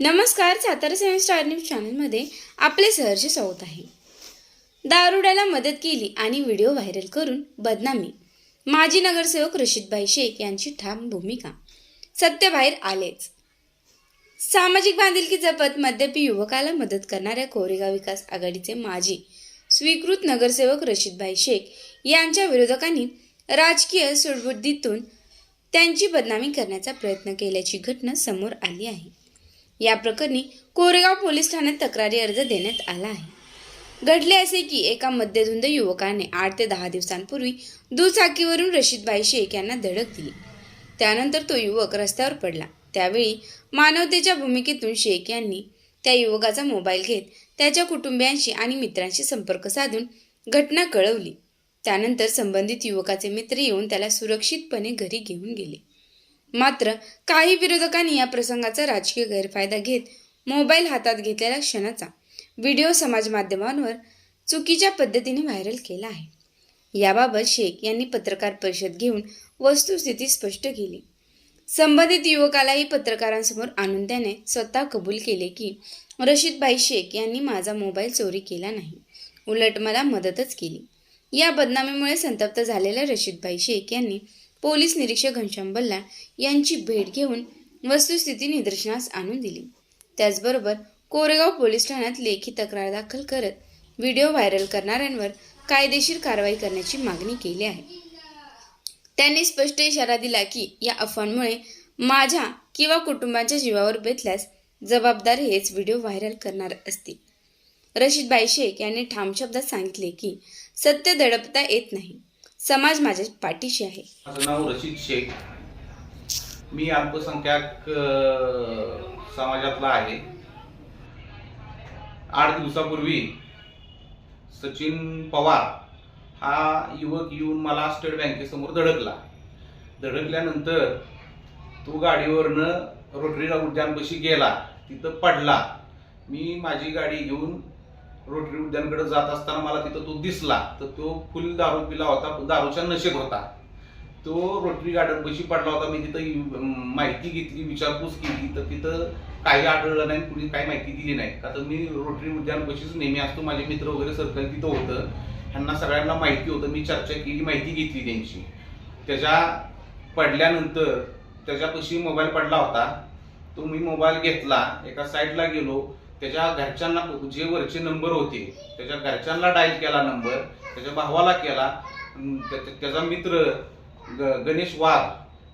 नमस्कार सातारा सेवन star news चॅनलमध्ये आपले सहर्ष स्वागत आहे. दारुड्याला मदत केली आणि व्हिडिओ व्हायरल करून बदनामी. माजी नगरसेवक रशीदभाई शेख यांची ठाम भूमिका. सत्य बाहेर आलेच. सामाजिक बांधिलकी जपत मद्यपी युवकाला मदत करणाऱ्या कोरेगाव विकास आघाडीचे माजी स्वीकृत नगरसेवक रशीदभाई शेख यांच्या विरोधकांनी राजकीय सुडबुद्धीतून त्यांची बदनामी करण्याचा प्रयत्न केल्याची घटना समोर आली आहे. या प्रकरणी कोरेगाव पोलीस ठाण्यात तक्रारी अर्ज देण्यात आला आहे. घडले असे की एका मध्यधुंद युवकाने आठ ते दहा दिवसांपूर्वी दुचाकीवरून रशीदबाई शेख यांना धडक दिली. त्यानंतर तो युवक रस्त्यावर पडला. त्यावेळी मानवतेच्या भूमिकेतून शेख यांनी त्या युवकाचा मोबाईल घेत त्याच्या कुटुंबियांशी आणि मित्रांशी संपर्क साधून घटना कळवली. त्यानंतर संबंधित युवकाचे मित्र येऊन त्याला सुरक्षितपणे घरी घेऊन गेले. मात्र काही विरोधकांनी या प्रसंगाचा राजकीय गैरफायदा घेत मोबाईल हातात घेतलेल्या क्षणाचा व्हिडिओ समाज माध्यमांवर चुकीच्या पद्धतीने व्हायरल केला आहे. याबाबत शेख यांनी पत्रकार परिषद घेऊन वस्तुस्थिती स्पष्ट केली. संबंधित युवकालाही पत्रकारांसमोर आणून त्याने स्वतः कबूल केले की रशीदभाई शेख यांनी माझा मोबाईल चोरी केला नाही. उलट मला मदतच केली. या बदनामीमुळे संतप्त झालेल्या रशीदभाई शेख यांनी पोलीस निरीक्षक घनश्याम बल्ला यांची भेट घेऊन वस्तुस्थिती निदर्शनास आणून दिली. त्याचबरोबर कोरेगाव पोलीस ठाण्यात लेखी तक्रार दाखल करत व्हिडिओ व्हायरल करणाऱ्यांवर कायदेशीर कारवाई करण्याची मागणी केली आहे. त्यांनी स्पष्ट इशारा दिला की या अफवांमुळे माझ्या किंवा कुटुंबाच्या जीवावर बेतल्यास जबाबदार हेच व्हिडिओ व्हायरल करणार असतील. रशीद बाई शेख यांनी ठाम शब्दात सांगितले की सत्य दडपता येत नाही. समाज माझ्या पाठीशी आहे. माझं नाव रशीद शेख. मी अल्पसंख्याक समाजातला आहे. आठ दिवसापूर्वी सचिन पवार हा युवक येऊन मला स्टेट बँकेसमोर धडकला. धडकल्यानंतर तो गाडीवरनं रोटरी उद्यानपाशी गेला. तिथं पडला. मी माझी गाडी घेऊन रोटरी उद्यानकडे जात असताना मला तिथं तो दिसला. तर तो फुल दारू पिला होता दारूच्या नशेत होता. तो रोटरी गार्डन पैशी पडला होता. मी तिथं माहिती घेतली विचारपूस केली. तर तिथं काही आढळलं नाही कुणी काही माहिती दिली नाही. का तर मी रोटरी उद्यान पैशीच नेहमी असतो. माझे मित्र वगैरे सर्कल तिथं होतं. ह्यांना सगळ्यांना माहिती होतं. मी चर्चा केली माहिती घेतली त्यांची. त्याच्या पडल्यानंतर त्याच्यापाशी मोबाईल पडला होता. तो मी मोबाईल घेतला. एका साईडला गेलो. त्याच्या घरच्यांना जे वरचे नंबर होते त्याच्या घरच्यांना डायल केला नंबर त्याच्या भावाला केला त्याचा मित्र ग- गणेश वाघ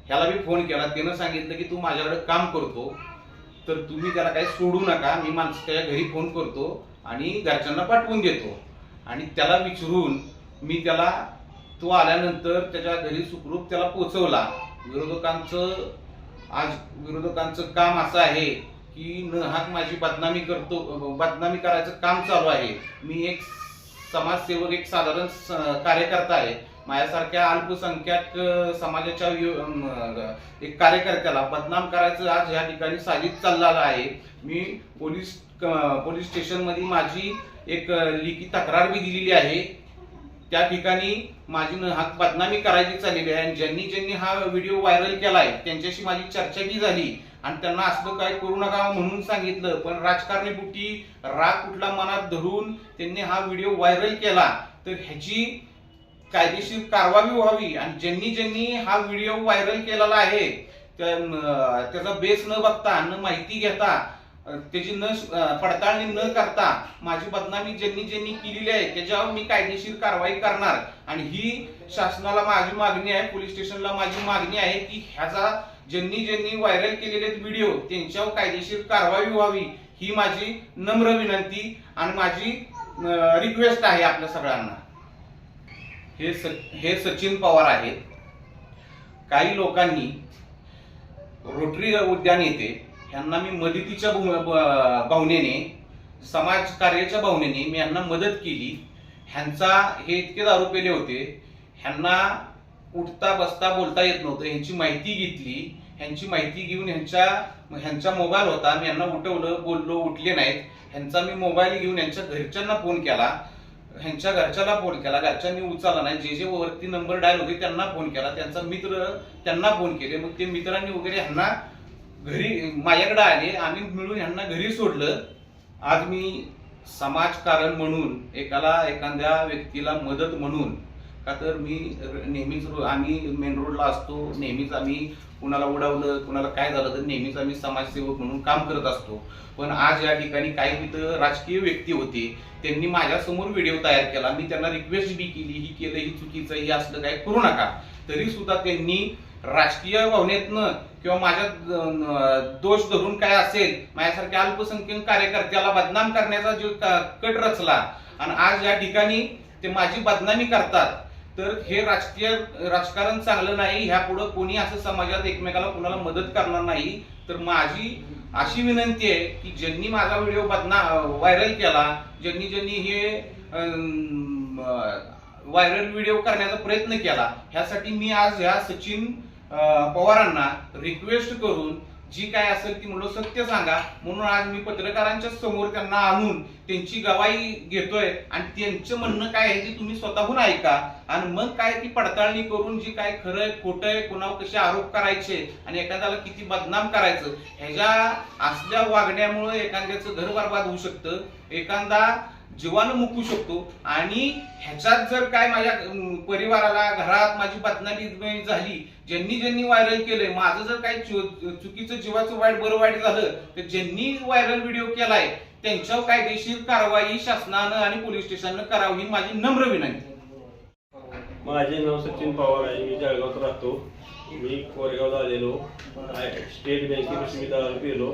ह्याला मी फोन केला. त्यानं सांगितलं की तू माझ्याकडे काम करतो तर तुम्ही त्याला काही सोडू नका. मी माणसं त्याच्या घरी फोन करतो आणि घरच्यांना पाठवून देतो. आणि त्याला विचारून मी त्याला तो आल्यानंतर त्याच्या घरी सुखरूप त्याला पोचवला विरोधकांचं आज विरोधकांचं काम असं आहे की न हाक माझी बदनामी करतो बदनामी करायचं काम चालू आहे. मी एक समाजसेवक एक साधारण स- कार्यकर्ता आहे. माझ्यासारख्या अल्पसंख्याक समाजाच्या एक कार्यकर्त्याला बदनाम करायचं आज या ठिकाणी साजिद चाललेलं आहे. मी पोलीस क- पोलीस स्टेशनमध्ये माझी एक लिखी लिखित तक्रार बी दिलेली आहे. त्या ठिकाणी माझी न हात बदनामी करायची चाललेली आहे. आणि ज्यांनी ज्यांनी हा व्हिडिओ व्हायरल केला आहे त्यांच्याशी माझी चर्चा बी झाली. आणि त्यांना असलं काय करू नका म्हणून सांगितलं पण राजकारणी बुटी राग कुठला मनात धरून त्यांनी हा व्हिडिओ व्हायरल केला तर ह्याची कायदेशीर कारवाई व्हावी. आणि ज्यांनी ज्यांनी हा व्हिडिओ व्हायरल केलेला आहे त्याचा बेस न बघता न माहिती घेता त्याची न पडताळणी न करता माझी बदनामी ज्यांनी ज्यांनी केलेली आहे त्याच्यावर मी कायदेशीर कारवाई करणार. आणि ही शासनाला माझी मागणी आहे पोलीस स्टेशनला माझी मागणी आहे की ह्याचा ज्यांनी ज्यांनी व्हायरल केलेले व्हिडिओ त्यांच्यावर कायदेशीर कारवाई व्हावी ही माझी नम्र विनंती आणि माझी रिक्वेस्ट आहे आपल्या सगळ्यांना. हे स हे सचिन पवार आहेत. काही लोकांनी रोटरी उद्यान येथे ह्यांना मी मदतीच्या भूम- भावनेने समाज कार्याच्या भावनेने मी ह्यांना मदत केली. ह्यांचा हे इतके दारू पेले होते. ह्यांना उठता बसता बोलता येत नव्हतं. ह्यांची माहिती घेतली. ह्यांची माहिती घेऊन ह्यांच्या ह्यांचा मोबाईल होता. मी ह्यांना उठवलं बोललो उठले नाहीत. ह्यांचा मी मोबाईल घेऊन ह्यांच्या घरच्यांना फोन केला. ह्यांच्या घरच्याला फोन केला. घरच्यांनी उचलला नाही. जे जे वरती नंबर डायल होते त्यांना फोन केला. त्यांचा मित्र त्यांना फोन केले. मग ते मित्रांनी वगैरे ह्यांना घरी माझ्याकडे आले. आम्ही मिळून ह्यांना घरी सोडलं. आज मी समाजकारण म्हणून एकाला एखाद्या व्यक्तीला मदत म्हणून का तर मी नेहमीच रो- आम्ही मेन रोडला असतो. नेहमीच आम्ही कुणाला उडवलं कुणाला काय झालं तर नेहमीच आम्ही समाजसेवक म्हणून काम करत असतो. पण आज या ठिकाणी काही तिथं राजकीय व्यक्ती होते. त्यांनी माझ्यासमोर व्हिडिओ तयार केला. मी त्यांना रिक्वेस्ट बी केली ही केलं ही चुकीचं हे असलं काय करू नका. तरी सुद्धा त्यांनी राजकीय भावनेतनं किंवा माझ्या दोष धरून काय असेल माझ्यासारख्या अल्पसंख्याक कार्यकर्त्याला बदनाम करण्याचा जो कट रचला. आणि आज या ठिकाणी ते माझी बदनामी करतात. तर हे राजकीय राजकारण चांगलं नाही ह्या पुढं कोणी असं समाजात एकमेकाला कोणाला मदत करणार नाही. तर माझी अशी विनंती आहे की ज्यांनी माझा व्हिडिओ बदना व्हायरल केला ज्यांनी ज्यांनी हे व्हायरल व्हिडिओ करण्याचा प्रयत्न केला ह्यासाठी मी आज ह्या सचिन पवारांना रिक्वेस्ट करून जी काय असेल ती म्हणलं सत्य सांगा. म्हणून आज मी पत्रकारांच्या समोर त्यांना आणून त्यांची गवाही घेतोय आणि त्यांचं म्हणणं काय आहे ते तुम्ही स्वतःहून ऐका. आणि मग काय ती पडताळणी करून जी काय खरंय खोटंय कोणावर कुणावर कसे आरोप करायचे आणि एखाद्याला किती बदनाम करायचं ह्याच्या असल्या वागण्यामुळे एखाद्याचं घर बरबाद होऊ शकतं. एखादा जीवानं मुकू शकतो. आणि ह्याच्यात जर काय माझ्या परिवाराला घरात माझी बदनामी झाली ज्यांनी ज्यांनी व्हायरल केलंय माझं जर काही चुकीचं जीवाचं वाईट बरं वाईट झालं तर ज्यांनी व्हायरल व्हिडिओ केलाय त्यांच्यावर कायदेशीर कारवाई शासनानं आणि पोलीस स्टेशननं करावी ही माझी नम्र विनंती. माझे नाव सचिन पवार आहे मी जळगावात राहतो. मी कोरेगावला आलेलो स्टेट बँकेपासून मी दारू पिलो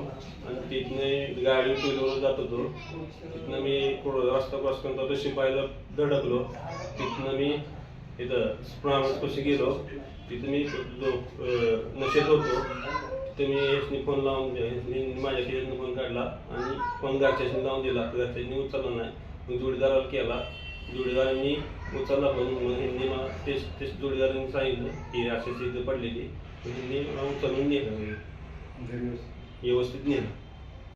आणि तिथनं गाडी टू जात होतो. तिथनं मी रस्ता क्रॉस करतो तो शिपायला धडकलो. तिथनं मी इथं स्प्रमाणपाशी गेलो. तिथं मी जो नशेत होतो तिथं मी याच्यानी फोन लावून मी माझ्या खिशातनं फोन काढला आणि फोन घरच्याशी लावून दिला. तर घरच्यानी उचलला नाही. मग जोडीदाराला केला. जोडीदारांनी उचलला पण मग ह्यांनी मला तेच तेच जोडीदारांनी सांगितलं की अशी इथं पडलेली. ह्यांनी मला उचलून नेलं. व्यवस्थित नेलं.